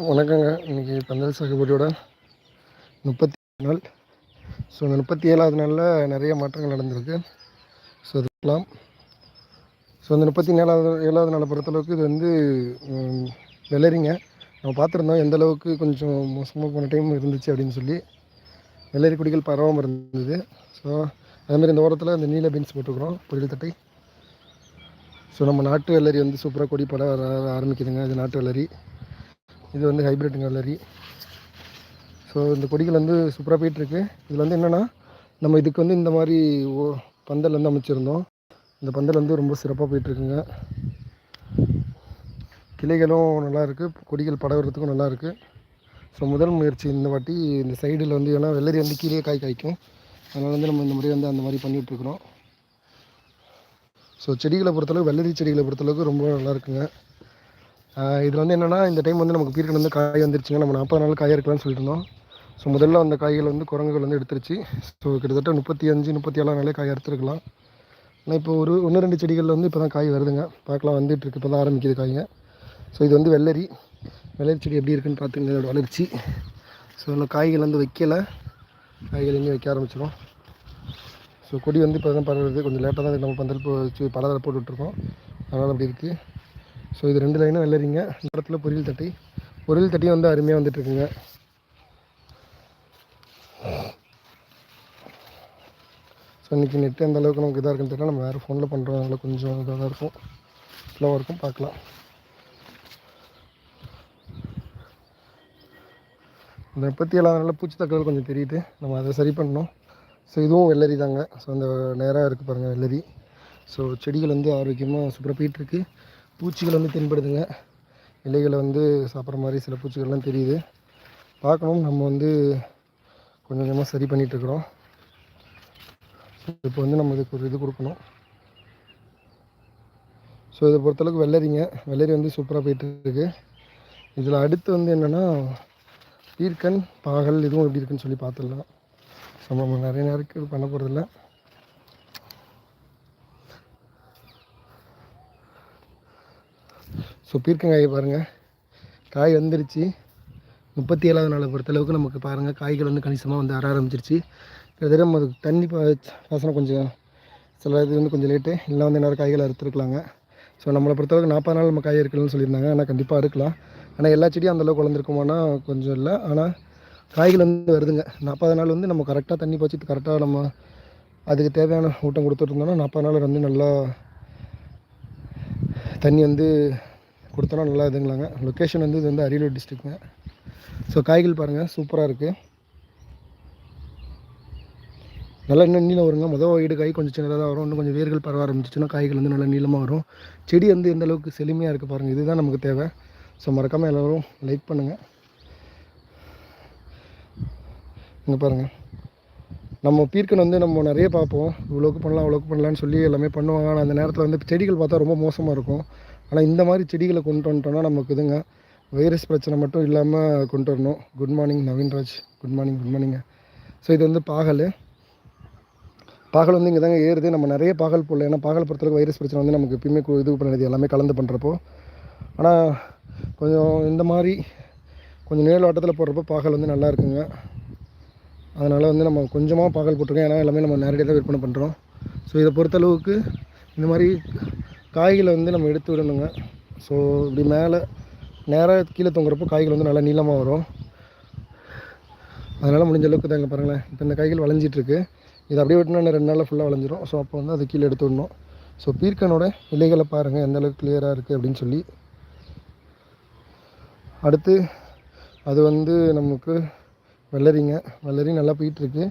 வணக்கங்க. இன்றைக்கி பந்தல் சாகுபடியோட முப்பத்தி நாள். ஸோ இந்த முப்பத்தி ஏழாவது நாளில் நிறைய மாற்றங்கள் நடந்திருக்கு. ஸோ அதுக்கெல்லாம் ஸோ இந்த முப்பத்தி ஏழாவது ஏழாவது நாளை பொறுத்தளவுக்கு இது வந்து வெள்ளரிங்க. நம்ம பார்த்துருந்தோம் எந்த அளவுக்கு கொஞ்சம் மோசமாக போன டைம் இருந்துச்சு அப்படின்னு சொல்லி. வெள்ளரி குடிகள் பரவாமல் இருந்தது. ஸோ அதேமாதிரி இந்த ஓரத்தில் இந்த நீல பீன்ஸ் போட்டுக்கிறோம் பொரியல் தட்டை. ஸோ நம்ம நாட்டு வெள்ளரி வந்து சூப்பராக கொடி பட வர ஆரம்பிக்குதுங்க. இது நாட்டு வெள்ளரி. இது வந்து ஹைப்ரிட் வெள்ளரி ஸோ இந்த கொடிகள் வந்து சூப்பராக போயிட்டுருக்கு. இதில் வந்து என்னென்னா நம்ம இதுக்கு வந்து இந்த மாதிரி ஓ பந்தல் வந்து அமைச்சிருந்தோம். இந்த பந்தல் வந்து ரொம்ப சிறப்பாக போயிட்டுருக்குங்க. கிளைகளும் நல்லா இருக்குது கொடிகள் படகிறதுக்கும் நல்லாயிருக்கு ஸோ முதல் முயற்சி இந்த வாட்டி இந்த சைடில் வந்து ஏன்னா வெள்ளரி வந்து கீழே காய் காய்க்கும். அதனால் வந்து நம்ம இந்த முறை வந்து அந்த மாதிரி பண்ணிகிட்ருக்குறோம் ஸோ செடிகளை பொறுத்தளவுக்கு வெள்ளரி செடிகளை பொறுத்தளவுக்கு ரொம்ப நல்லா இருக்குங்க. இதில் வந்து என்னென்னா இந்த டைம் வந்து நமக்கு பீர்க்கன் வந்து காய் வந்துருச்சுங்க. நம்ம நாற்பது நாள் காயாக இருக்கலாம்னு சொல்லியிருந்தோம் ஸோ முதல்ல அந்த காய்கள் வந்து குரங்குகள் வந்து எடுத்துருச்சு. ஸோ கிட்டத்தட்ட முப்பத்தி அஞ்சு முப்பத்தி ஏழாம் நாளே காய் எடுத்துருக்கலாம் ஆனால் இப்போ ஒரு ஒன்று ரெண்டு செடிகளில் வந்து இப்போ தான் காய் வருதுங்க. பார்க்கலாம் வந்துட்டுருக்கு இப்போ தான் ஆரம்பிக்குது காய்ங்க. ஸோ இது வந்து வெள்ளரி. வெள்ளரி செடி எப்படி இருக்குன்னு பார்த்துங்க. இதோட வளர்ச்சி. ஸோ இன்னும் காய்கள் வந்து வைக்கலை. காய்கள் இங்கே வைக்க ஆரம்பிச்சிடும் ஸோ கொடி வந்து இப்போ தான் பரவுறது கொஞ்சம் லேட்டாக தான் நம்ம பந்தல் போ வச்சு பலதரை போட்டுட்ருக்கோம் அதனால் அப்படி இருக்குது ஸோ இது ரெண்டு லைனும் வெள்ளரிங்க. இந்த இடத்துல பொரியல் தட்டி. பொரியல் தட்டியும் வந்து அருமையாக வந்துட்டுருக்குங்க. ஸோ இன்றைக்கி நெட்டு எந்த அளவுக்கு நமக்கு இதாக இருக்குன்னு தெரியல. நம்ம வேறு ஃபோனில் பண்ணுறோம் அதனால் கொஞ்சம் இதாக தான் இருக்கும். ஸ்லோவாக இருக்கும். பார்க்கலாம். இந்த முப்பத்தி ஏழாவது பூச்சி தக்கல் கொஞ்சம் தெரியுது. நம்ம அதை சரி பண்ணோம் ஸோ இதுவும் வெள்ளரி தாங்க ஸோ அந்த நேராக இருக்குது பாருங்கள் வெள்ளரி. ஸோ செடிகள் வந்து ஆரோக்கியமாக சூப்பராக போயிட்டுருக்கு. பூச்சிகள் வந்து தென்படுதுங்க. இலைகளை வந்து சாப்பிட்ற மாதிரி சில பூச்சிகள்லாம் தெரியுது. பார்க்கணும். நம்ம வந்து கொஞ்சம் கொஞ்சமாக சரி பண்ணிகிட்ருக்குறோம் இப்போ வந்து நம்ம இதுக்கு ஒரு இது கொடுக்கணும். ஸோ இதை பொறுத்தளவுக்கு வெள்ளரிங்க. வெள்ளரி வந்து சூப்பராக போயிட்டுருக்கு. இதில் அடுத்து வந்து என்னென்னா பீர்க்கன் பாகல் இதுவும் எப்படி இருக்குன்னு சொல்லி பார்த்துடலாம். ஸோ நம்ம நிறைய நேரத்துக்கு பண்ண போகிறதில்ல ஸோ பீர்க்கங்காயை பாருங்கள் காய் வந்துருச்சு. முப்பத்தி ஏழாவது நாளை பொறுத்தளவுக்கு நமக்கு பாருங்கள் காய்கள் வந்து கணிசமாக வந்து அற ஆரம்பிச்சிருச்சு. கிட்டத்தட்ட நம்ம தண்ணி பாசனம் கொஞ்சம் சில இது வந்து கொஞ்சம் லேட்டு இல்லை வந்து நேரம் காய்களை அறுத்துருக்கலாங்க. ஸோ நம்மளை பொறுத்தளவுக்கு நாற்பது நாள் நம்ம காய் இருக்கலாம்னு சொல்லியிருந்தாங்க. ஆனால் கண்டிப்பாக அறுக்கலாம். ஆனால் எல்லா செடியும் அந்தளவுக்கு வளர்ந்துருக்குமானா கொஞ்சம் இல்லை. ஆனால் காய்கள் வந்து வருதுங்க. நாற்பது நாள் வந்து நம்ம கரெக்டாக தண்ணி பாய்ச்சிட்டு கரெக்டாக நம்ம அதுக்கு தேவையான ஊட்டம் கொடுத்துட்டு இருந்தோம்னா நாற்பது நாள் வந்து நல்லா தண்ணி வந்து கொடுத்தோன்னா நல்லா இதுங்களாங்க லொக்கேஷன் வந்து இது வந்து அரியலூர் டிஸ்ட்ரிக்ட்ங்க ஸோ காய்கள் பாருங்கள் சூப்பராக இருக்குது நல்லா இன்னும் நீளம் வருங்க. மொதல் வீடு காய் கொஞ்சம் சின்னதாக வரும். இன்னும் கொஞ்சம் வேர்கள் பரவ ஆரம்பிச்சிச்சுன்னா காய்கள் வந்து நல்லா நீளமாக வரும். செடி வந்து எந்த அளவுக்கு செழுமையாக இருக்குது பாருங்கள் இதுதான் நமக்கு தேவை. ஸோ மறக்காமல் எல்லோரும் லைக் பண்ணுங்கள் இங்கே பாருங்கள் நம்ம பீர்க்கன் வந்து நம்ம நிறைய பார்ப்போம். இவ்வளோக்கு பண்ணலாம் அவ்வளோக்கு பண்ணலான்னு சொல்லி எல்லாமே பண்ணுவாங்க. ஆனால் அந்த நேரத்தில் வந்து செடிகள் பார்த்தா ரொம்ப மோசமாக இருக்கும். ஆனால் இந்த மாதிரி செடிகளை கொண்டு வந்துட்டோம்னா நமக்கு இதுங்க வைரஸ் பிரச்சனை மட்டும் இல்லாமல் கொண்டு வரணும். Good morning Naveenraj. Good morning good மார்னிங்க so இது வந்து பாகல். பாகல் வந்து இங்கே தாங்க ஏறுது. நம்ம நிறைய பாகல் போடல. ஏன்னா பாகல் பொறுத்தளவுக்கு வைரஸ் பிரச்சனை வந்து நமக்கு எப்பயுமே இது பண்ணுறது எல்லாமே கலந்து பண்ணுறப்போ ஆனால் கொஞ்சம் இந்த மாதிரி கொஞ்சம் நீளவாட்டத்தில் போடுறப்போ பாகல் வந்து நல்லா இருக்குங்க. அதனால் வந்து நம்ம கொஞ்சமாக பாகல் போட்டிருக்கோம். ஏன்னா எல்லாமே நம்ம நேரடியாக தான் விற்பனை பண்ணுறோம் ஸோ இதை பொறுத்தளவுக்கு இந்த மாதிரி காய்களை வந்து நம்ம எடுத்து விடணுங்க. ஸோ இப்படி மேலே நேராக கீழே தொங்குறப்போ காய்கள் வந்து நல்லா நீளமாக வரும். அதனால் முடிஞ்ச அளவுக்கு தாங்க பாருங்களேன். இப்போ இந்த காய்கள் வளைஞ்சிட்ருக்கு. இது அப்படியே விட்டுனா இன்னும் ரெண்டு நாளில் ஃபுல்லாக வளைஞ்சிரும். ஸோ அப்போ வந்து அதை கீழே எடுத்து விடணும். ஸோ பீர்க்கனோட இலைகளை பாருங்கள் எந்த அளவுக்கு கிளியராக இருக்குது அப்படின்னு சொல்லி. அடுத்து அது வந்து நமக்கு வெள்ளரிங்க. வெள்ளரி நல்லா போயிட்டுருக்கு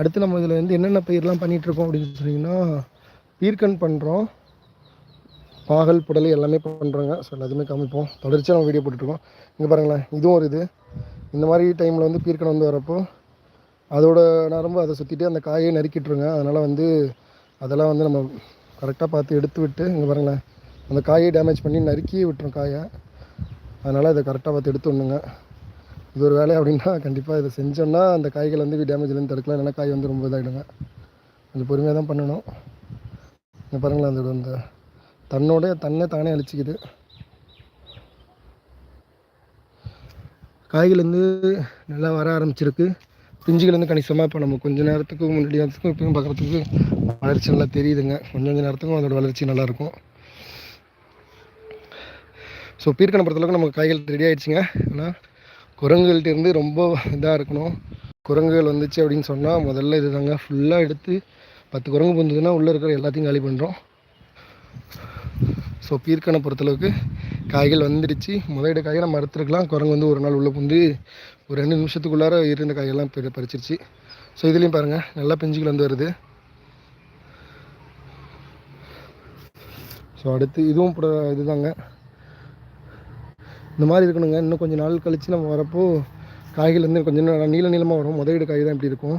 அடுத்து நம்ம இதில் வந்து என்னென்ன பயிரெலாம் பண்ணிகிட்ருக்கோம் அப்படின்னு சொன்னிங்கன்னா பீர்க்கன் பண்ணுறோம் பாகல் புடலை எல்லாமே பண்ணுறோங்க ஸோ எல்லாத்தையுமே காமிப்போம். தொடர்ச்சியாக நம்ம வீடியோ போட்டுட்ருக்கோம். இங்கே பாருங்களேன் இதுவும் ஒரு இது. இந்த மாதிரி டைமில் வந்து பீர்க்கன் வந்து வரப்போ அதோட நரம்பு அதை சுற்றிட்டு அந்த காயை நறுக்கிட்டுருங்க. அதனால் வந்து அதெல்லாம் வந்து நம்ம கரெக்டாக பார்த்து எடுத்து விட்டு இங்கே பாருங்களேன் அந்த காயை டேமேஜ் பண்ணி நறுக்கி விட்டுரும் காயை. அதனால் இதை கரெக்டாக பார்த்து எடுத்து விடணுங்க இது ஒரு வேலை அப்படின்னா கண்டிப்பாக இதை செஞ்சோன்னா அந்த காய்கள் வந்து டேமேஜ்லேருந்து தடுக்கலாம். இல்லைன்னா காய் வந்து ரொம்ப இதாகிடுங்க கொஞ்சம் பொறுமையாக தான் பண்ணணும். இங்கே பாருங்களேன் அந்த அந்த தன்னோட தன்னை தானே அழிச்சிக்குது. காய்கள் வந்து நல்லா வர ஆரம்பிச்சிருக்கு. பிஞ்சுகள்லேருந்து கணிசமாக இப்போ நம்ம கொஞ்ச நேரத்துக்கு முன்னாடி நேரத்துக்கும் இப்பயும் பார்க்குறதுக்கு வளர்ச்சி நல்லா தெரியுதுங்க. கொஞ்சம் கொஞ்சம் நேரத்துக்கும் அதோட வளர்ச்சி நல்லாயிருக்கும் ஸோ பீர்க்கனை பொறுத்தளவுக்கு நமக்கு காய்கள் ரெடி ஆகிடுச்சிங்க ஆனால் குரங்குகள்ட்ட இருந்து ரொம்ப இதாக இருக்கணும். குரங்குகள் வந்துச்சு அப்படின்னு சொன்னால் முதல்ல இது தாங்க ஃபுல்லாக எடுத்து பத்து குரங்கு பூந்ததுன்னா உள்ளே இருக்கிற எல்லாத்தையும் காலி பண்ணுறோம் ஸோ பீர்க்கனை பொறுத்தளவுக்கு காய்கள் வந்துடுச்சு. முதலிட காயை நம்ம அறுத்துருக்கலாம். குரங்கு வந்து ஒரு நாள் உள்ளே புந்து ஒரு ரெண்டு நிமிஷத்துக்குள்ளார இருந்த காயெல்லாம் பெரிய பறிச்சிருச்சு. ஸோ இதுலேயும் பாருங்கள் நல்லா பிஞ்சுகள் வந்து வருது. ஸோ அடுத்து இதுவும் இதுதாங்க. இந்த மாதிரி இருக்கணுங்க. இன்னும் கொஞ்சம் நாள் கழித்து நம்ம வரப்போ காய்கள் வந்து கொஞ்சம் நல்லா நீள நீளமாக வரும். முதலீடு காய் தான் இப்படி இருக்கும்.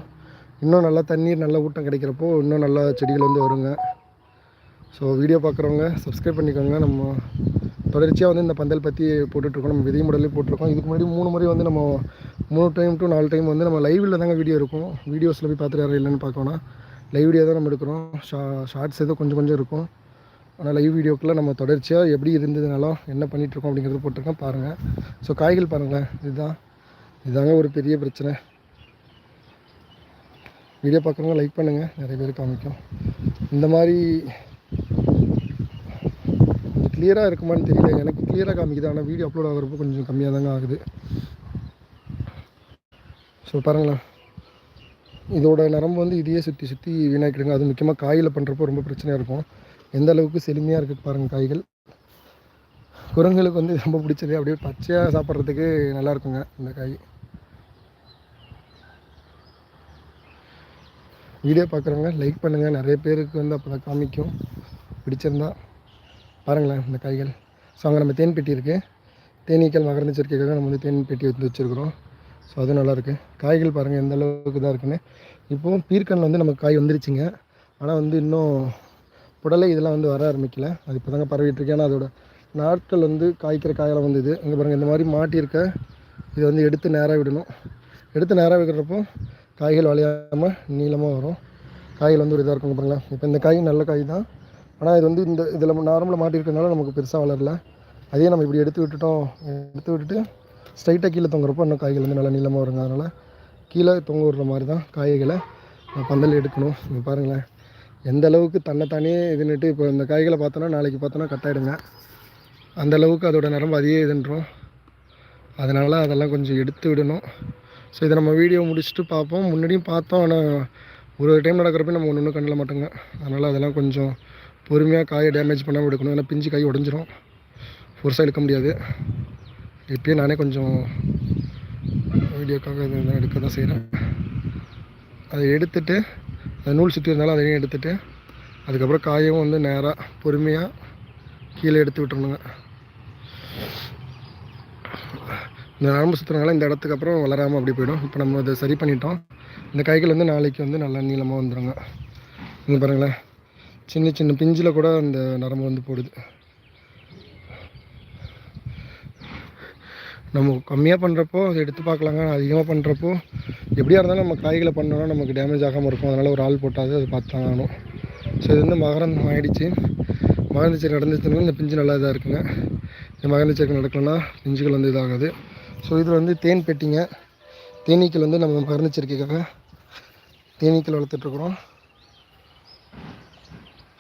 இன்னும் நல்லா தண்ணீர் நல்லா ஊட்டம் கிடைக்கிறப்போ இன்னும் நல்லா செடிகள் வந்து வருங்க. ஸோ வீடியோ பார்க்குறவங்க சப்ஸ்கிரைப் பண்ணிக்கோங்க. நம்ம தொடர்ச்சியாக வந்து இந்த பந்தல் பற்றி போட்டுட்ருக்கோம். நம்ம விதை முடலே போட்டிருக்கோம் இதுக்கு முன்னாடி மூணு முறை வந்து நம்ம மூணு டைம் டு நாலு டைம் வந்து நம்ம லைவில் தாங்க வீடியோ இருக்கும். வீடியோஸில் போய் பார்த்துட்டு யாரும் இல்லைன்னு பார்க்கணும் லைவ் வீடியோ தான் நம்ம எடுக்கிறோம். ஷா ஷார்ட்ஸ் ஏதோ கொஞ்சம் கொஞ்சம் இருக்கும். ஆனால் லைவ் வீடியோக்குள்ளே நம்ம தொடர்ச்சியாக எப்படி இருந்ததுனாலும் என்ன பண்ணிகிட்ருக்கோம் அப்படிங்கிறது போட்டிருக்கோம். பாருங்கள் ஸோ காய்கள் பாருங்களேன். இதுதான். இதாங்க ஒரு பெரிய பிரச்சனை. வீடியோ பார்க்குறவங்க லைக் பண்ணுங்கள் நிறைய பேர் காமிக்கும். இந்த மாதிரி கிளியராக இருக்குமான்னு தெரியல. எனக்கு கிளியராக காமிக்குது. ஆனால் வீடியோ அப்லோட் ஆகிறப்போ கொஞ்சம் கம்மியாக தாங்க ஆகுது. ஸோ பாருங்களேன். இதோட நரம்பு வந்து இதையே சுற்றி சுற்றி வீணாக்கிடுங்க. அது முக்கியமாக காயில் பண்ணுறப்போ ரொம்ப பிரச்சனையாக இருக்கும். எந்த அளவுக்கு செழுமையாக இருக்குது பாருங்கள் காய்கள். குரங்குகளுக்கு வந்து ரொம்ப பிடிச்சது. அப்படியே பச்சையாக சாப்பிட்றதுக்கு நல்லா இருக்குங்க இந்த காய். வீடியோ பார்க்குறவங்க லைக் பண்ணுங்கள் நிறைய பேருக்கு வந்து அப்போ தான் காமிக்கும். பிடிச்சிருந்தா பாருங்களேன் இந்த காய்கள். ஸோ அங்கே நம்ம தேன் பெட்டி இருக்குது தேனீக்கள் மகரந்த சேர்க்கைக்காக நம்ம வந்து தேன் பெட்டி வந்து வச்சுருக்குறோம். ஸோ அதுவும் நல்லாயிருக்கு காய்கள் பாருங்கள் எந்த அளவுக்கு தான் இருக்குன்னு. இப்போது பீர்க்கனில் வந்து நமக்கு காய் வந்துருச்சுங்க. ஆனால் வந்து இன்னும் புடலை இதெல்லாம் வந்து வர ஆரம்பிக்கல. அது இப்போ தாங்க பரவிட்டுருக்கு ஏன்னா அதோட நாட்கள் வந்து காய்க்கிற காயெல்லாம் வந்தது. இங்கே பாருங்கள் இந்த மாதிரி மாட்டியிருக்க இதை வந்து எடுத்து நேராக விடணும். எடுத்து நேராக விடுறப்போ காய்கள் வளையாமல் நீளமாக வரும். காய்கள் வந்து ஒரு இதாக இருக்கும் பாருங்களேன். இப்போ இந்த காய் நல்ல காய் தான். ஆனால் இது வந்து இந்த இதில் நார்மலாக மாட்டிருக்கனால நமக்கு பெருசாக வளரல. அதே நம்ம இப்படி எடுத்து விட்டுட்டோம். எடுத்து விட்டுட்டு ஸ்ட்ரைட்டாக கீழே தொங்குறப்போ இன்னும் காய்கள் வந்து நல்லா நீளமாக வருங்க. அதனால் கீழே தொங்க விடுற மாதிரி தான் காய்களை பந்தல் எடுக்கணும். இங்கே பாருங்களேன். எந்த அளவுக்கு தன்னைத்தானே இதுன்னுட்டு இப்போ இந்த காய்களை பார்த்தோன்னா நாளைக்கு பார்த்தோன்னா கட்டாயிடுங்க அந்த அளவுக்கு அதோட நரம்பு அதையே இதுன்றோம். அதனால் அதெல்லாம் கொஞ்சம் எடுத்து விடணும். ஸோ இதை நம்ம வீடியோ முடிச்சுட்டு பார்ப்போம். முன்னாடியும் பார்த்தோம் ஆனால் ஒரு ஒரு டைம் நடக்கிறப்ப நம்ம ஒன்று ஒன்றும் கண்ணில் மாட்டோங்க. அதனால் அதெல்லாம் கொஞ்சம் பொறுமையாக காயை டேமேஜ் பண்ணாமல் எடுக்கணும். ஏன்னா பிஞ்சு காய் உடஞ்சிரும். ஃபோர்ஸாக எடுக்க முடியாது. இப்போயே நானே கொஞ்சம் வீடியோக்காக இதெல்லாம் எடுக்க தான் செய்கிறேன் அதை எடுத்துட்டு அந்த நூல் சுற்றி இருந்தாலும் அதையும் எடுத்துகிட்டு அதுக்கப்புறம் காயும் வந்து நேராக பொறுமையாக கீழே எடுத்து விட்டுருணுங்க இந்த நரம்பு சுற்றுறதுனால இந்த இடத்துக்கு அப்புறம் வளராமல் அப்படி போயிடும். இப்போ நம்ம அதை சரி பண்ணிட்டோம். இந்த காய்கள் வந்து நாளைக்கு வந்து நல்லா நீளமாக வந்துடுங்க இங்கே பாருங்களேன். சின்ன சின்ன பிஞ்சில் கூட அந்த நரம்பு வந்து போடுது. நம்ம கம்மியாக பண்ணுறப்போ அதை எடுத்து பார்க்கலாங்க. அதிகமாக பண்ணுறப்போ எப்படியா இருந்தாலும் நம்ம காய்களை பண்ணோன்னா நமக்கு டேமேஜ் ஆகாமல் இருக்கும். அதனால் ஒரு ஆள் போட்டாது அது பார்த்து தான் ஆகணும். ஸோ இது வந்து மகரந்தம் ஆகிடுச்சு மகரந்த நடந்துச்சுன்னா இந்த பிஞ்சு நல்லா இதாக இருக்குங்க. இந்த மகரந்த நடக்கலன்னா பிஞ்சுகள் வந்து இதாகாது. ஸோ இதில் வந்து தேன் பெட்டிங்க. தேனீக்கள் வந்து நம்ம மகரந்த தேனீக்கள் வளர்த்துட்ருக்குறோம்.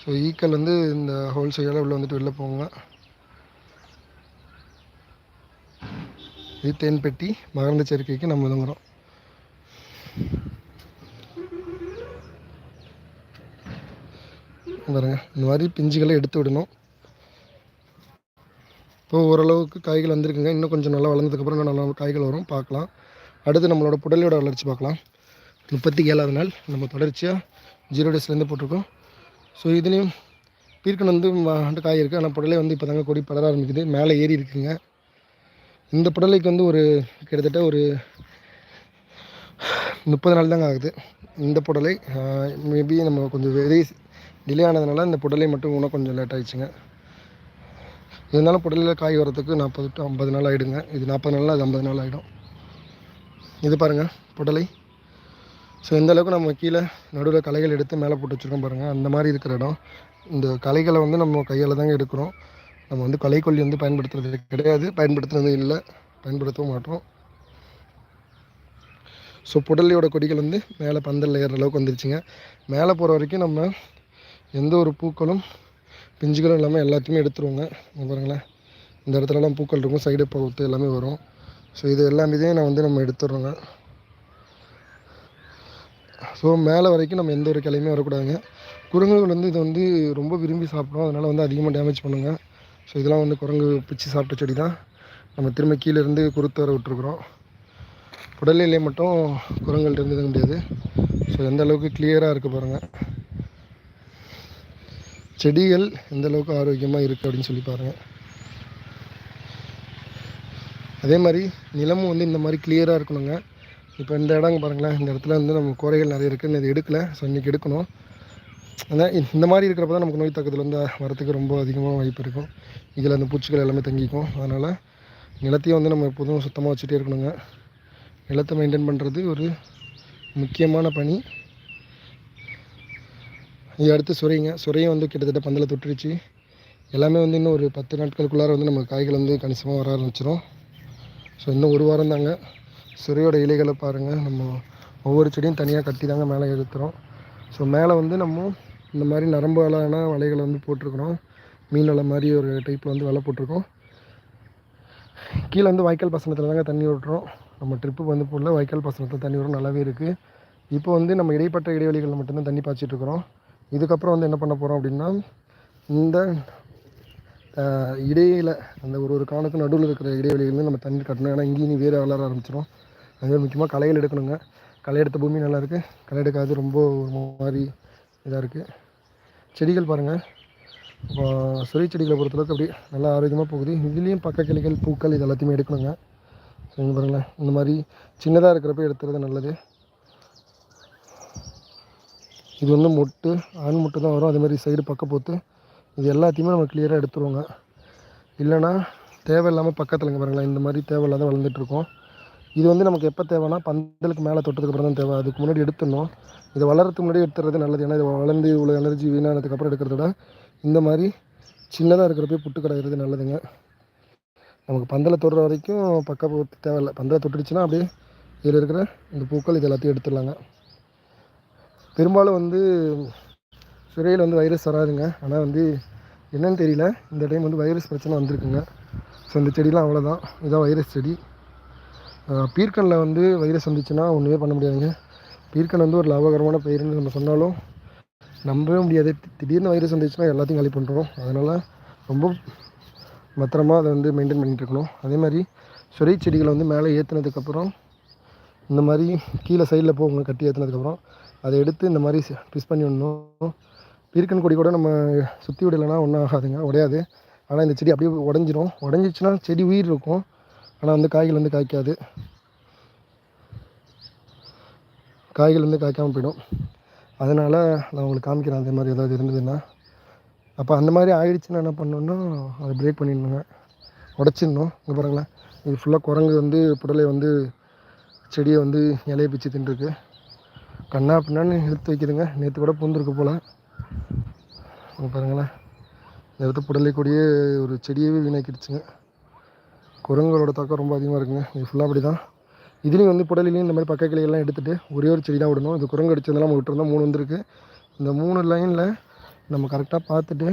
ஸோ ஈக்கள் வந்து இந்த ஹோல் உள்ளே வந்துட்டு வெளில போங்க இது தேன் பெட்டி. மகரந்த சேர்க்கைக்கு நம்ம இதுங்குறோம் பாருங்க இந்த மாதிரி பிஞ்சுகளை எடுத்து விடணும். இப்போ ஓரளவுக்கு காய்கள் வந்திருக்குங்க. இன்னும் கொஞ்சம் நல்லா வளர்ந்ததுக்கப்புறம் இன்னும் நல்லா காய்கள் வரும். பார்க்கலாம். அடுத்து நம்மளோட புடலையோட வளர்ச்சி பார்க்கலாம். முப்பத்தி ஏழாவது நாள். நம்ம தொடர்ச்சியாக ஜீரோ டேஸ்லேருந்து போட்டிருக்கோம். ஸோ இதுலேயும் பீர்க்கன் வந்து ஆண்டு காய் இருக்குது ஆனால் புடலை வந்து இப்போ தாங்க கொடி படர ஆரம்பிக்குது. மேலே ஏறி இருக்குங்க. இந்த புடலைக்கு வந்து ஒரு கிட்டத்தட்ட ஒரு முப்பது நாள் தாங்க ஆகுது. இந்த புடலை மேபி நம்ம கொஞ்சம் வெரி டிலே ஆனதுனால இந்த புடலை மட்டும் இன்னும் கொஞ்சம் லேட் ஆயிடுச்சுங்க. இருந்தாலும் புடலையில் காய் வரத்துக்கு நாற்பது டு ஐம்பது நாள் ஆகிடுங்க இது நாற்பது நாளில் அது ஐம்பது நாள் ஆகிடும் இது பாருங்கள் புடலை. ஸோ எந்த அளவுக்கு நம்ம கீழே நடுவில் களைகள் எடுத்து மேலே போட்டு வச்சுருக்கோம் பாருங்கள் அந்த மாதிரி இருக்கிற இடம். இந்த களைகளை வந்து நம்ம கையால் தாங்க எடுக்கிறோம். நம்ம வந்து களைக்கொல்லி வந்து பயன்படுத்துறது கிடையாது. பயன்படுத்துறது இல்லை. பயன்படுத்தவும் மாட்டோம். ஸோ புடலையோட கொடிகள் வந்து மேலே பந்தல் ஏறுற அளவுக்கு வந்துருச்சுங்க. மேலே போகிற வரைக்கும் நம்ம எந்த ஒரு பூக்களும் பிஞ்சுகளும் இல்லாமல் எல்லாத்தையுமே எடுத்துருவோங்க. பாருங்களேன். இந்த இடத்துலலாம் பூக்கள் இருக்கும். சைடு பகுத்து எல்லாமே வரும். ஸோ இது எல்லாமே நான் வந்து நம்ம எடுத்துடுறோங்க. ஸோ மேலே வரைக்கும் நம்ம எந்த ஒரு கிளையுமே வரக்கூடாதுங்க. குரங்குகள் வந்து இது வந்து ரொம்ப விரும்பி சாப்பிடும் அதனால் வந்து அதிகமாக டேமேஜ் பண்ணுங்க. ஸோ இதெல்லாம் வந்து குரங்கு பிச்சு சாப்பிட்ட செடி தான் நம்ம திரும்ப கீழே இருந்து குறுத்து வர விட்டுருக்குறோம். புடலையிலே மட்டும் குரங்குகள் இருந்து முடியாது. ஸோ எந்த அளவுக்கு கிளியராக இருக்குது பாருங்கள் செடிகள் எந்தளவுக்கு ஆரோக்கியமாக இருக்குது அப்படின்னு சொல்லி பாருங்கள் அதே மாதிரி நிலமும் வந்து இந்த மாதிரி கிளியராக இருக்கணுங்க. இப்போ இந்த இடங்க பாருங்களேன் இந்த இடத்துல வந்து நம்ம குறைகள் நிறைய இருக்குதுன்னு இது எடுக்கலை ஸோ இன்றைக்கி எடுக்கணும். ஆனால் இந்த மாதிரி இருக்கிறப்ப தான் நமக்கு நோய் தாக்கத்தில் வந்து வரத்துக்கு ரொம்ப அதிகமாக வாய்ப்பு இருக்கும். இதில் அந்த பூச்சிகள் எல்லாமே தங்கிக்கும். அதனால் நிலத்தையும் வந்து நம்ம எப்போதும் சுத்தமாக வச்சுட்டே இருக்கணுங்க. நிலத்தை மெயின்டைன் பண்ணுறது ஒரு முக்கியமான பணி. இது அடுத்து சுரைங்க. சுரையும் வந்து கிட்டத்தட்ட பந்தலை தொட்டுருச்சு. எல்லாமே வந்து இன்னும் ஒரு பத்து நாட்களுக்குள்ளார வந்து நம்ம காய்கள் வந்து கணிசமாக வர ஆரம்பிச்சிடும் ஸோ இன்னும் ஒரு வாரம் தாங்க. சுரையோட இலைகளை பாருங்கள் நம்ம ஒவ்வொரு செடியும் தனியாக கட்டி தாங்க மேலே எழுத்துறோம் ஸோ மேலே வந்து நம்ம இந்த மாதிரி நரம்பு வலையான வலைகளை வந்து போட்டிருக்கிறோம். மீன் வலை மாதிரி ஒரு டைப்பில் வந்து வலை போட்டிருக்கோம். கீழே வந்து வாய்க்கால் பாசனத்தில் தாங்க தண்ணி விட்டுறோம். நம்ம ட்ரிப்பு வந்து போடல. வாய்க்கால் பாசனத்தில் தண்ணி விடுறோம். நல்லாவே இருக்குது இப்போ வந்து நம்ம இடைப்பட்ட இடைவெளிகளில் மட்டும்தான் தண்ணி பாய்ச்சிட்ருக்குறோம் இதுக்கப்புறம் வந்து என்ன பண்ண போகிறோம் அப்படின்னா இந்த ஆஹ், இடையில அந்த ஒரு ஒரு காணுக்கு நடுவில் இருக்கிற இடைவெளிகளில் நம்ம தண்ணி கட்டணும். ஏன்னா இங்கேயும் நீ வேறு வளர ஆரம்பிச்சிடும் அது முக்கியமாக களைகள் எடுக்கணுங்க. களை எடுத்த பூமி நல்லாயிருக்கு களை எடுக்காது ரொம்ப ஒரு மாதிரி இதாக இருக்குது செடிகள் பாருங்கள் இப்போ சுரை செடிகளை பொறுத்தளவுக்கு அப்படி நல்லா ஆரோக்கியமாக போகுது. இதுலேயும் பக்க கிளைகள் பூக்கள் இது எல்லாத்தையுமே எடுக்கணுங்க. சரிங்க பாருங்களேன். இந்த மாதிரி சின்னதாக இருக்கிறப்ப எடுத்துறது நல்லது. இது வந்து மொட்டு ஆண் மொட்டு தான் வரும். அதே மாதிரி சைடு பக்கப்போத்து இது எல்லாத்தையுமே நம்ம கிளியராக எடுத்துருவோங்க. இல்லைன்னா தேவையில்லாமல் பக்கத்தில் இங்கே பாருங்களேன் இந்த மாதிரி தேவையில்லாத வளர்ந்துட்டுருக்கோம் இது வந்து நமக்கு எப்போ தேவைன்னா பந்தலுக்கு மேலே தொட்டதுக்கப்புறம் தான் தேவை. அதுக்கு முன்னாடி எடுத்துடணும். இது வளர்றதுக்கு முன்னாடி எடுத்துறது நல்லது. ஏன்னா இது வளர்ந்து இவ்வளோ எனர்ஜி வீணானதுக்கப்புறம் எடுக்கிறத விட இந்த மாதிரி சின்னதாக இருக்கிறப்ப புட்டு கிடைக்கிறது நல்லதுங்க. நமக்கு பந்தலை தொடுற வரைக்கும் பக்கம் தேவையில்லை. பந்தலை தொட்டுடுச்சுன்னா அப்படியே இதில் இருக்கிற இந்த பூக்கள் இது எல்லாத்தையும் எடுத்துடலாங்க. பெரும்பாலும் வந்து சுரையில் வந்து வைரஸ் வராதுங்க. ஆனால் வந்து என்னன்னு தெரியல. இந்த டைம் வந்து வைரஸ் பிரச்சனை வந்திருக்குங்க. ஸோ இந்த செடிலாம் அவ்வளோதான். இதுதான் வைரஸ் செடி. பீர்க்கனில் வந்து வைரஸ் வந்துச்சுன்னா ஒன்றுமே பண்ண முடியாதுங்க. பீர்க்கன் வந்து ஒரு லாபகரமான பயிர்னு நம்ம சொன்னாலும் நம்பவே முடியாது. திடீர்னு வைரஸ் வந்துச்சுன்னா எல்லாத்தையும் காலி பண்ணுறோம் அதனால் ரொம்ப பத்திரமா அதை வந்து மெயின்டைன் பண்ணிகிட்டு இருக்கணும். அதே மாதிரி சுரை செடிகளை வந்து மேலே ஏற்றுனதுக்கப்புறம் இந்த மாதிரி கீழே சைடில் போகுங்க கட்டி ஏற்றுனதுக்கப்புறம் அதை எடுத்து இந்த மாதிரி ட்விஸ்ட் பண்ணி விடணும் பீர்க்கன் கொடி கூட நம்ம சுற்றி விடலைன்னா ஒன்றும் ஆகாதுங்க. உடையாது. ஆனால் இந்த செடி அப்படியே உடஞ்சிரும். உடஞ்சிச்சுன்னா செடி உயிர் இருக்கும். ஆனால் வந்து காய்கள் வந்து காய்க்காது. காய்கள் வந்து காய்க்காமல் போயிடும். அதனால் நான் உங்களுக்கு காமிக்கிறேன் அதே மாதிரி ஏதாவது இருந்ததுன்னா. அப்போ அந்த மாதிரி ஆயிடுச்சுன்னா என்ன பண்ணணுன்னா அதை பிரேக் பண்ணிடணுங்க. உடச்சிடணும். இங்கே பாருங்களேன். இது ஃபுல்லாக குரங்கு வந்து புடலை வந்து செடியை வந்து இலையை பிச்சு தின்றுருக்கு கண்ணா பின்னான்னு இழுத்து வைக்குதுங்க. நேற்று கூட பூந்துருக்கு போல். அங்கே பாருங்களேன். இந்த இடத்து புடலை கொடியே ஒரு செடியவே வீணாக்கிடுச்சுங்க. குரங்குகளோட தாக்கம் ரொம்ப அதிகமாக இருக்குங்க. இது ஃபுல்லாக அப்படி தான் இதுலேயும் வந்து புடலையும் இந்த மாதிரி பக்க கிளைகள்லாம் எடுத்துகிட்டு ஒரே ஒரு செடி தான் விடணும். இது குரங்கு அடிச்சதெல்லாம் நம்ம விட்டுருந்தோம் மூணு வந்துருக்கு. இந்த மூணு லைனில் நம்ம கரெக்டாக பார்த்துட்டு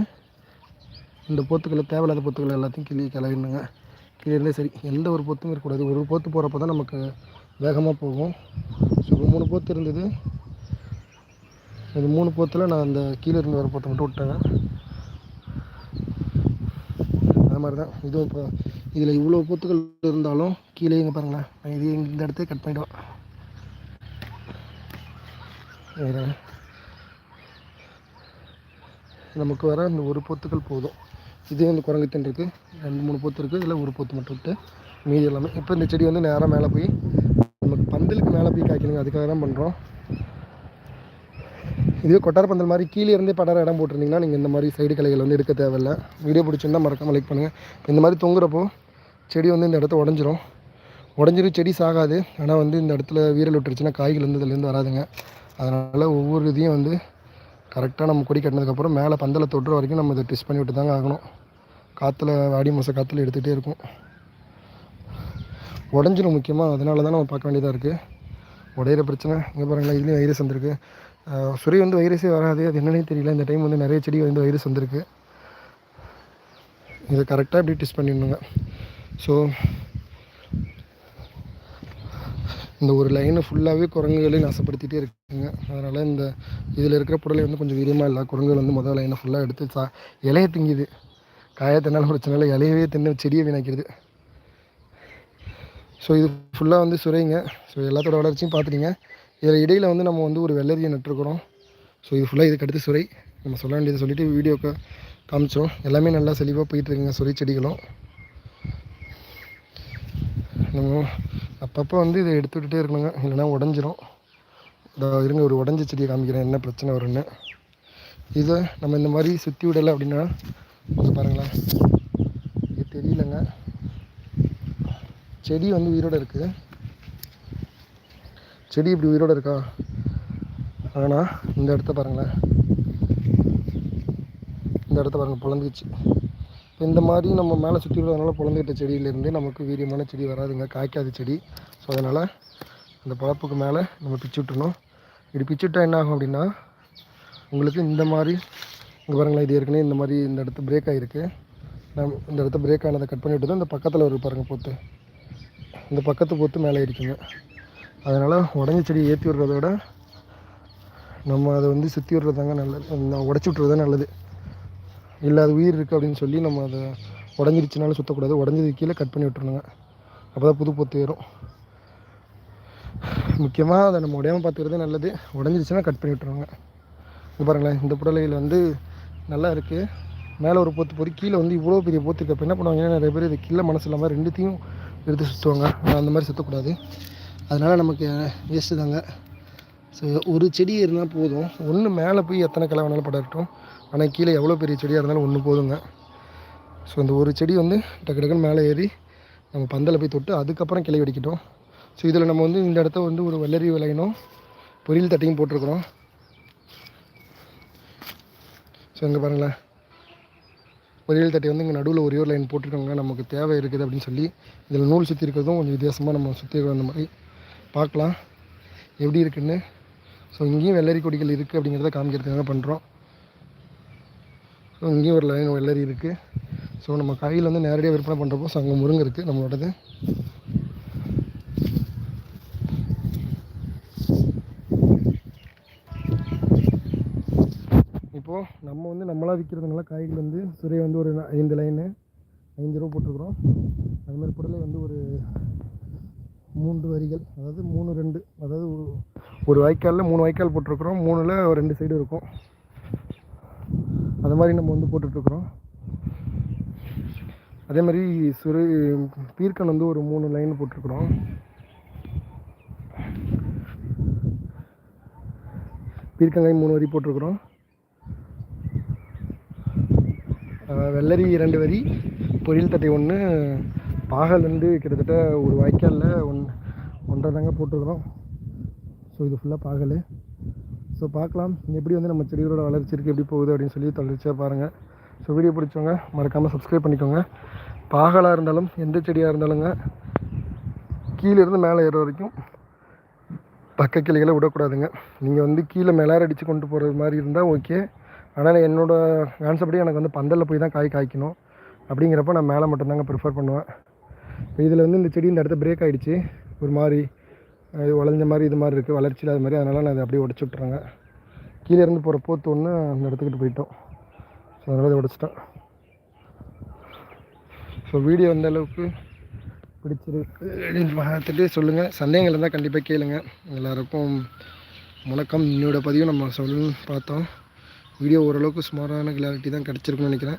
இந்த போத்துக்களை தேவையில்லாத பொத்துக்களை எல்லாத்தையும் கிளி கிளவிடணுங்க கீழே சரி எந்த ஒரு பொத்தும் இருக்கக்கூடாது. ஒரு போத்து போகிறப்ப தான் நமக்கு வேகமாக போகும். ஸோ இப்போ மூணு போத்து இருந்தது. இந்த மூணு போத்தில் நான் அந்த கீழே இருந்து வர பொத்தை மட்டும் விட்டேங்க. அது மாதிரி தான் இதுவும் இப்போ இதில் இவ்வளோ போத்துக்கள் இருந்தாலும் கீழே எங்கே பாருங்களேன். நான் இது இந்த இடத்த கட் பண்ணிவிடுவேன் நமக்கு வர இந்த ஒரு போத்துக்கள் போதும். இதே இந்த குரங்குத்தன் இருக்குது ரெண்டு மூணு போத்து இருக்குது இதில் ஒரு போத்து மட்டும் விட்டு மீதி எல்லாமே. இப்போ இந்த செடி வந்து நேராக மேலே போய் பந்தலுக்கு மேலே போய் காய்க்கணுங்க. அதுக்காக தான் பண்ணுறோம் இதுவே கொட்டார பந்தல் மாதிரி கீழே இருந்தே படார இடம் போட்டிருந்தீங்கன்னா நீங்கள் இந்த மாதிரி சைடு கலைகள் வந்து எடுக்க தேவையில்ல. வீடியோ பிடிச்சிருந்தா மறக்காமல் லைக் பண்ணுங்கள் இந்த மாதிரி தொங்குறப்போ செடி வந்து இந்த இடத்த உடஞ்சிரும். உடஞ்சிரும் செடி சாகாது. ஆனால் வந்து இந்த இடத்துல வீரல் விட்டுருச்சுன்னா காய்கள் வந்து இதுலேருந்து வராதுங்க. அதனால் ஒவ்வொரு இதையும் வந்து கரெக்டாக நம்ம கொடி கட்டினதுக்கப்புறம் மேலே பந்தலை தொட்டுற வரைக்கும் நம்ம இதை ட்விஸ்ட் பண்ணி விட்டு தாங்க ஆகணும். காற்றுல ஆடி மாதம் காற்றுல எடுத்துகிட்டே இருக்கும். உடஞ்சிரும் முக்கியமாக அதனால தான் நம்ம பார்க்க வேண்டியதாக இருக்குது உடையிற பிரச்சனை இங்கே பாருங்களேன் இதுலேயும் வைரஸ் வந்திருக்கு. சுரி வந்து வைரஸே வராது. அது என்னன்னே தெரியல. இந்த டைம் வந்து நிறைய செடி வந்து வைரஸ் வந்திருக்கு. இதை கரெக்டாக இப்படி டெஸ்ட் பண்ணிடணுங்க. ஸோ இந்த ஒரு லைனை ஃபுல்லாகவே குரங்குகளே நாசப்படுத்திகிட்டே இருக்குங்க. அதனால் இந்த இதில் இருக்கிற புடலை வந்து கொஞ்சம் வீரியமாக இல்லை. குரங்குகள் வந்து முதல் லைனை ஃபுல்லாக எடுத்து சா இலையை திங்குது. காயை பிரச்சனை இல்லை. இலையவே தின்னு செடியை வீணாக்கிடுது. ஸோ இது ஃபுல்லாக வந்து சுரைங்க. ஸோ எல்லாத்தோட வளர்ச்சியும் பார்த்துட்டீங்க இதில் இடையில் வந்து நம்ம வந்து ஒரு வெள்ளரியை நட்டுருக்குறோம். ஸோ இது ஃபுல்லாக இதுக்கு அடுத்து சுரை. நம்ம சொல்ல வேண்டியதை சொல்லிவிட்டு வீடியோக்கு காமிச்சோம் எல்லாமே நல்லா செழிவாக போயிட்டுருக்குங்க சுரை செடிகளும். நம்ம அப்பப்போ வந்து இதை எடுத்து விட்டுட்டே இருக்கணுங்க. இல்லைன்னா உடஞ்சிரும். இதோ இருங்க ஒரு உடஞ்ச செடியை காமிக்கிறேன். என்ன பிரச்சனை வரும்னு. இதை நம்ம இந்த மாதிரி சுற்றி விடலை அப்படின்னா பாருங்களேன். இது தெரியலங்க. செடி வந்து உயிரோடு இருக்குது செடி இப்படி உயிரோடு இருக்கா? ஆனால் இந்த இடத்த பாருங்களேன். இந்த இடத்த பாருங்கள் பிளந்துச்சு இப்போ இந்த மாதிரி நம்ம மேலே சுற்றி விடுறதுனால பிளந்துக்கிட்ட செடியிலேருந்து நமக்கு வீரியமான செடி வராதுங்க. காய்க்காத செடி. ஸோ அதனால் அந்த பழப்புக்கு மேலே நம்ம பிச்சு விட்டுணும் இப்படி பிச்சு விட்டால் என்ன ஆகும் அப்படின்னா உங்களுக்கு இந்த மாதிரி இங்கே பாருங்களேன் இது ஏற்கனவே இந்த மாதிரி இந்த இடத்து பிரேக் ஆகிருக்கு நம் இந்த இடத்த பிரேக் ஆனதை கட் பண்ணி விட்டு இந்த பக்கத்தில் ஒரு பாருங்கள் போத்து. இந்த பக்கத்து பொத்து மேலே இருக்குங்க. அதனால் உடஞ்ச செடியை ஏற்றி விடுறத விட நம்ம அதை வந்து சுற்றி விடுறதாங்க நல்லது. உடச்சி விட்றது நல்லது. இல்லை அது உயிர் இருக்குது அப்படின்னு சொல்லி நம்ம அதை உடஞ்சிருச்சுனாலும் சுற்றக்கூடாது உடஞ்சது கீழே கட் பண்ணி விட்டுருணுங்க அப்போ தான் புது பொத்து ஏறும். முக்கியமாக அதை நம்ம உடையாமல் பார்த்துக்கிறது நல்லது. உடஞ்சிருச்சுன்னா கட் பண்ணி விட்டுருவாங்க இங்கே பாருங்களேன் இந்த புடலையில் வந்து நல்லா இருக்குது மேலே ஒரு போத்து போய் கீழே வந்து இவ்வளோ பெரிய போத்து இருக்கு. அப்போ என்ன பண்ணுவாங்கன்னா நிறைய பேர் இது கீழே மனசு இல்லாமல் ரெண்டுத்தையும் எடுத்து சுற்றுவாங்க ஆனால் அந்த மாதிரி சுற்றக்கூடாது அதனால் நமக்கு வேஸ்ட்டு தாங்க. ஸோ ஒரு செடி இருந்தால் போதும். ஒன்று மேலே போய் எத்தனை கிளை வேணாலும் படட்டும். ஆனால் கீழே எவ்வளோ பெரிய செடியாக இருந்தாலும் ஒன்று போதுங்க. ஸோ இந்த ஒரு செடி வந்து டக்கு டக்குன்னு மேலே ஏறி நம்ம பந்தலை போய் தொட்டு அதுக்கப்புறம் கிளை வெடிக்கட்டும். ஸோ இதில் நம்ம வந்து இந்த இடத்த வந்து ஒரு வெள்ளரி விளையினும் பொரியல் தட்டையும் போட்டிருக்கிறோம். ஸோ இங்கே பாருங்களேன். பொரியல் தட்டை வந்து இங்கே நடுவில் ஒரே ஒரு லைன் போட்டிருக்காங்க. நமக்கு தேவை இருக்குது அப்படின்னு சொல்லி இதில் நூல் சுற்றி இருக்கிறதும் கொஞ்சம் வித்தியாசமாக நம்ம சுற்றி இருக்கிற அந்த மாதிரி பார்க்கலாம். எப்படி இருக்குன்னு? ஸோ இங்கேயும் வெள்ளரி கொடிகள் இருக்குது அப்படிங்கிறத காமிக்கிறதுக்காக பண்ணுறோம் ஸோ இங்கேயும் ஒரு லைன் வெள்ளரி இருக்குது ஸோ நம்ம காயில் வந்து நேரடியாக விற்பனை பண்ணுறப்போ ஸோ அங்கே முருங்கை இருக்குது நம்மளோடது இப்போது நம்ம வந்து நம்மளாக விற்கிறதுனால காய்கள் வந்து சுரை வந்து ஒரு ஐந்து லைனு ஐந்து ரூபா போட்டிருக்கிறோம். அதுமாதிரி புடலை வந்து ஒரு மூன்று வரிகள் அதாவது மூணு ரெண்டு அதாவது ஒரு- ஒரு வாய்க்காலில் மூணு வாய்க்கால் போட்டிருக்குறோம். மூணில் ரெண்டு சைடு இருக்கும். அது மாதிரி நம்ம வந்து போட்டுட்ருக்குறோம். அதே மாதிரி சுரு பீர்க்கன் வந்து ஒரு மூணு லைன் போட்டிருக்குறோம். பீர்க்கங்காய் மூணு வரி போட்டிருக்குறோம். வெள்ளரி ரெண்டு வரி பொரியல் தட்டை ஒன்று பாகல் வந்து கிட்டத்தட்ட ஒரு வாய்க்காலில் ஒன் ஒன்றரை தாங்க போட்டிருக்கிறோம். ஸோ இது ஃபுல்லாக பாகல். ஸோ பார்க்கலாம் எப்படி வந்து நம்ம செடிகளோட வளர்ச்சி இருக்குது எப்படி போகுது அப்படின்னு சொல்லி தொடர்ச்சியாக பாருங்கள் ஸோ வீடியோ பிடிச்சவங்க மறக்காமல் சப்ஸ்கிரைப் பண்ணிக்கோங்க. பாகலாக இருந்தாலும் எந்த செடியாக இருந்தாலுங்க கீழே இருந்து மேலே ஏற வரைக்கும் பக்க கிளைகளை விடக்கூடாதுங்க. நீங்கள் வந்து கீழே மேலே அடித்து கொண்டு போகிறது மாதிரி இருந்தால் ஓகே அதனால் என்னோடய கான்செப்டே எனக்கு வந்து பந்தலில் போய் தான் காய் காய்க்கணும். அப்படிங்கிறப்ப நான் மேலே மட்டும்தாங்க ப்ரிஃபர் பண்ணுவேன். இதில் வந்து இந்த செடி இந்த இடத்த பிரேக் ஆகிடுச்சு ஒரு மாதிரி இது வளைஞ்ச மாதிரி இது மாதிரி இருக்குது வளர்ச்சி இல்லாத மாதிரி. அதனால் நான் அதை அப்படியே உடச்சி விட்டுறேங்க. கீழே இருந்து போகிற போத்து ஒன்று அந்த இடத்துக்கிட்டு போயிட்டோம். ஸோ அதனால் அதை உடச்சிட்டேன். ஸோ வீடியோ எந்த அளவுக்கு பிடிச்சிருக்கு அப்படின்னு பார்த்துட்டு சொல்லுங்கள் சந்தேகங்கள் இருந்தால் கண்டிப்பாக கேளுங்கள் எல்லாருக்கும் வணக்கம் என்னோட பதிவு நம்ம சொல்லணும்னு பார்த்தோம். வீடியோ ஓரளவுக்கு சுமாரான கிளாரிட்டி தான் கிடச்சிருக்குன்னு நினைக்கிறேன்.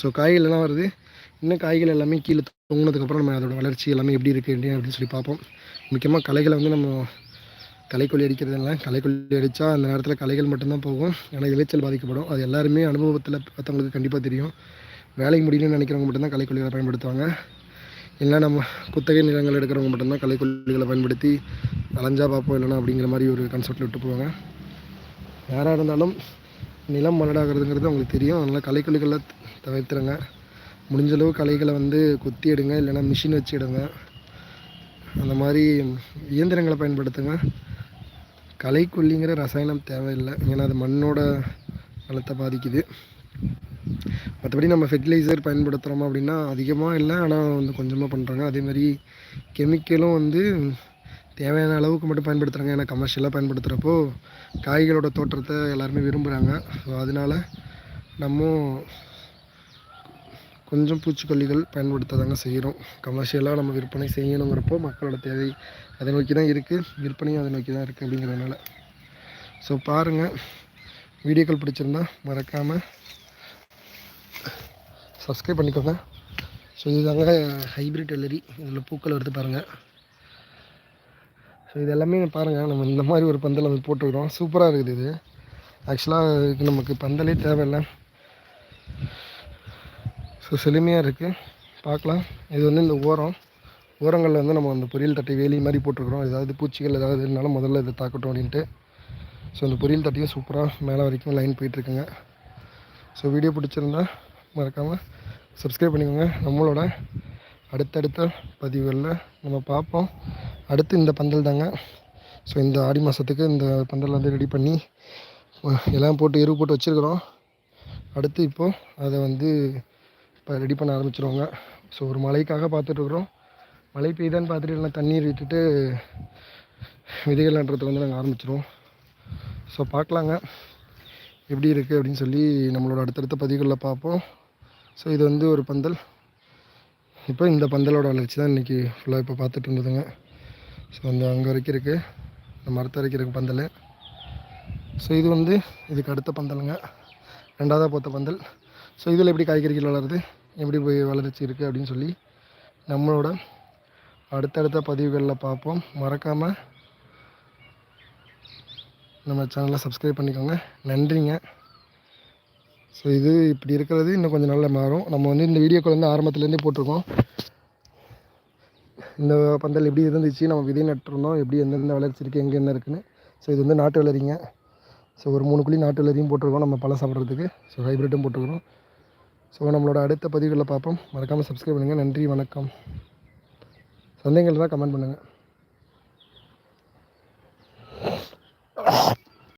ஸோ காய்கள் எல்லாம் வருது. இன்னும் காய்கள் எல்லாமே கீழே தொங்கினதுக்கப்புறம் நம்ம அதோடய வளர்ச்சி எல்லாமே எப்படி இருக்குது அப்படின்னு சொல்லி பார்ப்போம். முக்கியமாக கலைகளை வந்து நம்ம கலைக்கொல்லி அடிக்கிறதெல்லாம் கலைக்கொல்லி அடித்தா அந்த நேரத்தில் கலைகள் மட்டும்தான் போகும். ஏன்னா விளைச்சல் பாதிக்கப்படும். அது எல்லாருமே அனுபவத்தில் பார்த்தவங்களுக்கு கண்டிப்பாக தெரியும். வேலைக்கு முடியணும்னு நினைக்கிறவங்க மட்டும்தான் கலைக்கொல்லிகளை பயன்படுத்துவாங்க. இல்லை நம்ம குத்தகை நிலங்கள் எடுக்கிறவங்க மட்டும்தான் கலைக்கொல்லிகளை பயன்படுத்தி அலைஞ்சா பார்ப்போம் இல்லைன்னா அப்படிங்கிற மாதிரி ஒரு கன்செப்டில் விட்டு போவாங்க. யாராக இருந்தாலும் நிலம் மலடாகிறதுங்கிறது அவங்களுக்கு தெரியும். அதனால் களைக்கொல்லிகளை தவிர்த்துருங்க. முடிஞ்ச அளவு களைகளை வந்து கொத்தி எடுங்க இல்லைன்னா மிஷின் வச்சு எடுங்க. அந்த மாதிரி இயந்திரங்களை பயன்படுத்துங்க. களைக்கொல்லிங்கிற ரசாயனம் தேவையில்லை. ஏன்னா அது மண்ணோட வளத்தை பாதிக்குது. மற்றபடி நம்ம ஃபெர்டிலைசர் பயன்படுத்துகிறோமா அப்படின்னா அதிகமாக இல்லை. ஆனால் வந்து கொஞ்சமாக பண்ணுறாங்க அதே மாதிரி கெமிக்கலும் வந்து தேவையான அளவுக்கு மட்டும் பயன்படுத்துகிறாங்க ஏன்னா கமர்ஷியலாக பயன்படுத்துகிறப்போ காய்களோட தோற்றத்தை எல்லாருமே விரும்புகிறாங்க ஸோ அதனால் நம்ம கொஞ்சம் பூச்சிக்கொல்லிகள் பயன்படுத்த தாங்க செய்கிறோம் கமர்ஷியலாக நம்ம விற்பனை செய்யணுங்கிறப்போ மக்களோட தேவை அதை நோக்கி தான் இருக்குது விற்பனையும் அதை நோக்கி தான் இருக்குது அப்படிங்கிறதுனால. ஸோ பாருங்கள் வீடியோக்கள் பிடிச்சிருந்தா மறக்காமல் சப்ஸ்கிரைப் பண்ணிக்கோங்க. ஸோ இதுதாங்க ஹைப்ரிட் எல்லரி இதில் பூக்கள் எடுத்து பாருங்கள் ஸோ இது எல்லாமே பாருங்கள் நம்ம இந்த மாதிரி ஒரு பந்தல் வந்து போட்டுக்கிறோம் சூப்பராக இருக்குது இது. ஆக்சுவலாக இதுக்கு நமக்கு பந்தலே தேவையில்லை. ஸோ செழுமையாக இருக்குது பார்க்கலாம் இது வந்து இந்த ஓரம். ஓரங்களில் வந்து நம்ம அந்த பொரியல் தட்டி வேலி மாதிரி போட்டிருக்கிறோம். ஏதாவது பூச்சிகள் ஏதாவது இருந்தாலும் முதல்ல இதை தாக்கட்டும் அப்படின்ட்டு. ஸோ அந்த பொரியல் தட்டியும் சூப்பராக மேலே வரைக்கும் லைன் போயிட்டுருக்குங்க. ஸோ வீடியோ பிடிச்சிருந்தா மறக்காமல் சப்ஸ்கிரைப் பண்ணிக்கோங்க. நம்மளோட அடுத்தடுத்த பதிவுகளில் நம்ம பார்ப்போம். அடுத்து இந்த பந்தல் தாங்க. ஸோ இந்த ஆடி மாதத்துக்கு இந்த பந்தல் வந்து ரெடி பண்ணி எல்லாம் போட்டு எருவு போட்டு வச்சுருக்குறோம். அடுத்து இப்போது அதை வந்து இப்போ ரெடி பண்ண ஆரம்பிச்சிருவாங்க. ஸோ ஒரு மழைக்காக பார்த்துட்ருக்குறோம் மழை பெய்தான்னு பார்த்துட்டு எல்லாம் தண்ணீர் விட்டுட்டு விதைகள் நடுறதுக்கு வந்து நாங்கள் ஆரம்பிச்சிருவோம். ஸோ பார்க்கலாங்க. எப்படி இருக்குது அப்படின்னு சொல்லி நம்மளோட அடுத்தடுத்த பதிவுகளில் பார்ப்போம். ஸோ இது வந்து ஒரு பந்தல். இப்போ இந்த பந்தலோட வளர்ச்சி தான் இன்றைக்கி ஃபுல்லாக இப்போ பார்த்துட்டு இருந்ததுங்க. ஸோ அந்த அங்கே வரைக்கும் இருக்குது இந்த மரத்து வரைக்கும் இருக்குது பந்தல். ஸோ இது வந்து இதுக்கு அடுத்த பந்தலுங்க. ரெண்டாவதாக போத்த பந்தல். ஸோ இதில் எப்படி காய்கறிகள் வளருது? எப்படி போய் வளர்ச்சி இருக்குது அப்படின்னு சொல்லி நம்மளோட அடுத்தடுத்த பதிவுகளில் பார்ப்போம். மறக்காமல் நம்ம சேனலை சப்ஸ்கிரைப் பண்ணிக்கோங்க. நன்றிங்க. ஸோ இது இப்படி இருக்கிறது இன்னும் கொஞ்சம் நல்லா மாறும். நம்ம வந்து இந்த வீடியோக்கள் வந்து ஆரம்பத்துலேருந்தே போட்டிருக்கோம். இந்த பந்தல் எப்படி இருந்துச்சு நம்ம விதை நட்டுருந்தோம் எப்படி எந்தெந்த வளர்ச்சி இருக்குது எங்கே என்ன இருக்குன்னு. ஸோ இது வந்து நாட்டு வளரிங்க. ஸோ ஒரு மூணு குழி நாட்டு வளரியும் போட்டிருக்கோம் நம்ம பழம் சாப்பிட்றதுக்கு. ஸோ ஹைப்ரிட்டும் போட்டிருக்கிறோம். ஸோ நம்மளோட அடுத்த பதிவுகளில் பார்ப்போம். மறக்காமல் சப்ஸ்கிரைப் பண்ணுங்கள் நன்றி வணக்கம். சந்தேகங்கள் தான் கமெண்ட் பண்ணுங்கள்